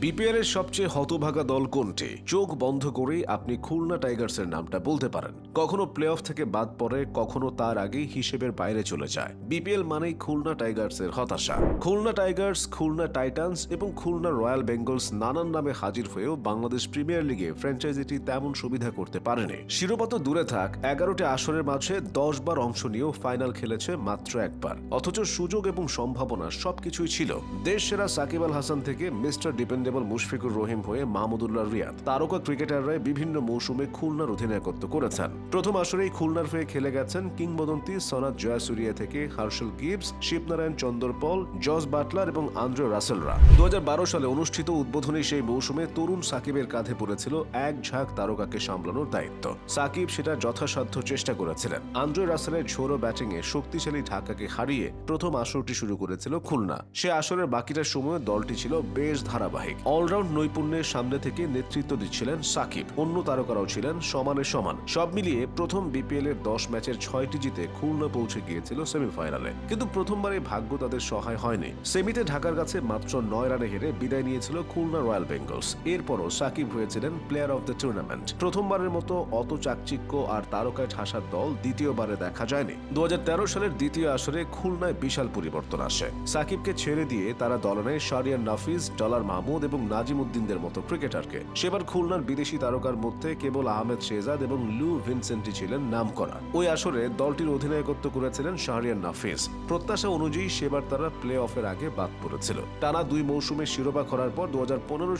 BPL এর সবচেয়ে হতভাগা দল কোনটি? চোখ বন্ধ করেই আপনি খুলনা টাইগার্সের নামটা বলতে পারেন। কখনো প্লে অফ থেকে বাদ পড়ে, কখনো তার আগেই হিসেবের বাইরে চলে যায়। বিপিএল মানেই খুলনা টাইগার্সের হতাশা। খুলনা টাইগার্স, খুলনা টাইটান্স এবং খুলনা রয়্যাল বেঙ্গলস নানান নামে হাজির হয়েও বাংলাদেশ প্রিমিয়ার লিগে ফ্র্যাঞ্চাইজিটি তেমন সুবিধা করতে পারেনি। শিরোপা তো দূরে থাক, এগারোটি আসরের মাঝে দশ বার অংশ নিয়েও ফাইনাল খেলেছে মাত্র একবার। অথচ সুযোগ এবং সম্ভাবনা সবকিছুই ছিল। দেশ সেরা সাকিব আল হাসান থেকে মিস্টার ডিপেন্ডেবল মুশফিকুর রহিম হয়ে মাহমুদুল্লাহ রিয়াদ। তারকা ক্রিকেটাররা বিভিন্ন মৌসুমে খুলনার অধিনায়কত্ব করেছেন। প্রথম আসরেই খুলনার হয়ে খেলে গেছেন কিংবদন্তি সনাত জয়াসুরিয়া থেকে Herschelle Gibbs, Shivnarine Chanderpaul, Jos Buttler এবং আন্দ্রে রাসেলরা। দু হাজার বারো সালে অনুষ্ঠিত উদ্বোধনী সেই মৌসুমে তরুণ সাকিবের কাঁধে পড়েছিল এক ঝাঁক তারকাকে সামলানোর দায়িত্ব। সাকিব সেটা যথাসাধ্য চেষ্টা করেছিলেন। আন্দ্রে রাসেলের ঝোড়ো ব্যাটিংয়ে শক্তিশালী ঢাকাকে হারিয়ে প্রথম আসরটি শুরু করেছিল খুলনা। সে আসরের বাকিটা সময়ে দলটি ছিল বেশ ধারাবাহিক। অলরাউন্ড নৈপুণ্যের সামনে থেকে নেতৃত্ব দিচ্ছিলেন সাকিব। অন্য তারকারাও ছিলেন সমানে সমান। সব মিলিয়ে প্রথম বিপিএল এর দশ ম্যাচের ছয়টি জিতে খুলনা পৌঁছে গিয়েছিল সেমিফাইনালে। কিন্তু প্রথমবারে ভাগ্য তাদের সহায় হয়নি। সেমিতে ঢাকার কাছে মাত্র নয় রানে হেরে বিদায় নিয়েছিল খুলনা রয়্যাল বেঙ্গলস। এরপরও সাকিব হয়েছিলেন প্লেয়ার অফ দ্য টুর্নামেন্ট। প্রথমবারের মতো অত চাকচিক্য আর তারকায় ঠাসার দল দ্বিতীয়বারে দেখা যায়নি। দু হাজার তেরো সালের দ্বিতীয় আসরে খুলনায় বিশাল পরিবর্তন আসে। সাকিবকে ছেড়ে দিয়ে তারা দলনে শারিয়ান নাফিজ ডলার মাহমুদ এবং নাজিম উদ্দিনদের মতো ক্রিকেটারকে। সেবার খুলনার বিদেশি তারকার মধ্যে কেবল আহমেদ শেহজাদ এবং লু ভিনসেন্টি ছিলেন নাম করা ওই আসরে দলটির অধিনায়কত্ব করেছিলেন শাহরিয়ান নাফিজ প্রত্যাশা অনুযায়ী সেবার তারা প্লে অফের আগে বাদ পড়েছিল। টানা দুই মৌসুমে শিরোপা করার পর দু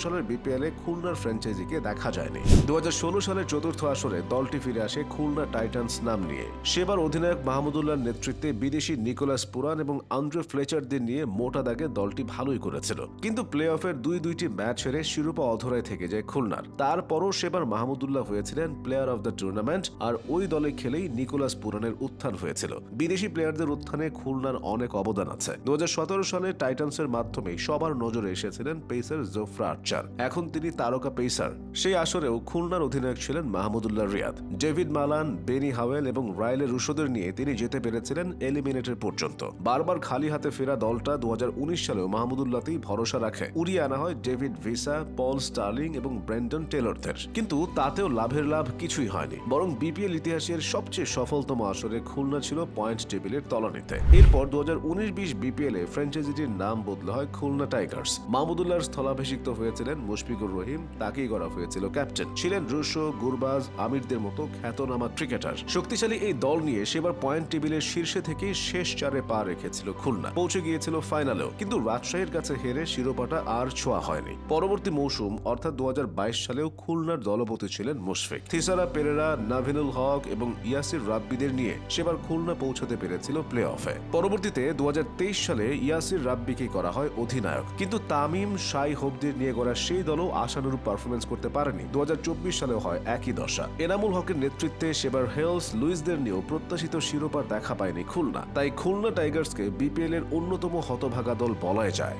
সালের বিপিএল এ খুলনার ফ্র্যাঞ্চাইজিকে দেখা যায়নি। দু সালের চতুর্থ আসরে দলটি ফিরে আসে খুলনা টাইটান্স নাম নিয়ে। সেবার অধিনায়ক মাহমুদুল্লাহর নেতৃত্বে বিদেশি নিকোলাস পুরান এবং আন্দ্রে ফ্লেচারদের নিয়ে মোটা দাগে দলটি ভালোই করেছিল। কিন্তু প্লে অফের দুই দুইটি ম্যাচ হেরে শিরোপা অধরায় থেকে যায় খুলনার। তারপরও সেবার মাহমুদুল্লাহ হয়েছিলেন প্লেয়ার অফ দ্য টুর্নামেন্ট আর ওই দলে খেলেই নিকোলাস পুরানের উত্থান হয়েছিল। বিদেশি প্লেয়ারদের উত্থানে খুলনার অনেক অবদান আছে। দু সালে টাইটান্সের মাধ্যমে সবার নজরে এসেছিলেন পেসার জোফরা আর্চার এখন তিনি তারকা পেসার সেই আসরেও খুলনার অধিনায়ক ছিলেন Mahmudullah Riyad. David Malan, Benny Howell এবং রাইলে রুশোদের নিয়ে তিনি যেতে পেরেছিলেন এলিমিনেটের পর্যন্ত। বারবার খালি হাতে ফেরা দলটা দু সালেও মাহমুদুল্লাহতেই ভরসা রাখে। উড়িয়ে আনা হয় ডেভিড ভিসা, পল স্টার্লিং এবং ব্রেন্ডন টেলরদের। কিন্তু তাতেও লাভের লাভ কিছুই হয়নি। বরং বিপিএল ইতিহাসের সবচেয়ে সফলতম আসরে খুলনা ছিল পয়েন্ট টেবিলের তলানিতে। এরপর দু হাজার উনিশ বিশ বিপিএল এ ফ্র্যাঞ্চাইজিটির নাম বদলা হয় খুলনা টাইগার্স। মাহমুদুল্লাহর স্থলাভিষিক্ত হয়েছিলেন মুশফিকুর রহিম, তাকেই করা হয়েছিল ক্যাপ্টেন। ছিলেন রুশো, গুরবাজ, আমিরদের মতো খ্যাতনামা ক্রিকেটার। শক্তিশালী এই দল নিয়ে সেবার পয়েন্ট টেবিলের শীর্ষে থেকে শেষ চারে পা রেখেছিল খুলনা। পৌঁছে গিয়েছিল ফাইনালেও। কিন্তু রাজশাহীর কাছে হেরে শিরোপাটা আর ছোঁয়া হয়নি। পরবর্তী মৌসুম, অর্থাৎ দুহাজার বাইশ সালেও খুলনার দলপতি ছিলেন মুশফিক। থিসারা পেরেরা, নাভিনুল হক এবং ইয়াসির রাব্বিদের নিয়ে সেবার খুলনা পৌঁছাতে পেরেছিল প্লে অফে পরবর্তীতে দুহাজার তেইশ সালে ইয়াসির রাব্বিকে করা হয় অধিনায়ক। কিন্তু তামিম সাই হোপদের নিয়ে গড়া সেই দলও আশানুরূপ পারফরমেন্স করতে পারেনি। দু সালেও হয় একই দশা। এনামুল হকের নেতৃত্বে সেবার হেলস লুইসদের নিয়েও প্রত্যাশিত শিরোপার দেখা পায়নি খুলনা। তাই খুলনা টাইগার্সকে বিপিএল এর অন্যতম হতভাগা দল বলাই যায়।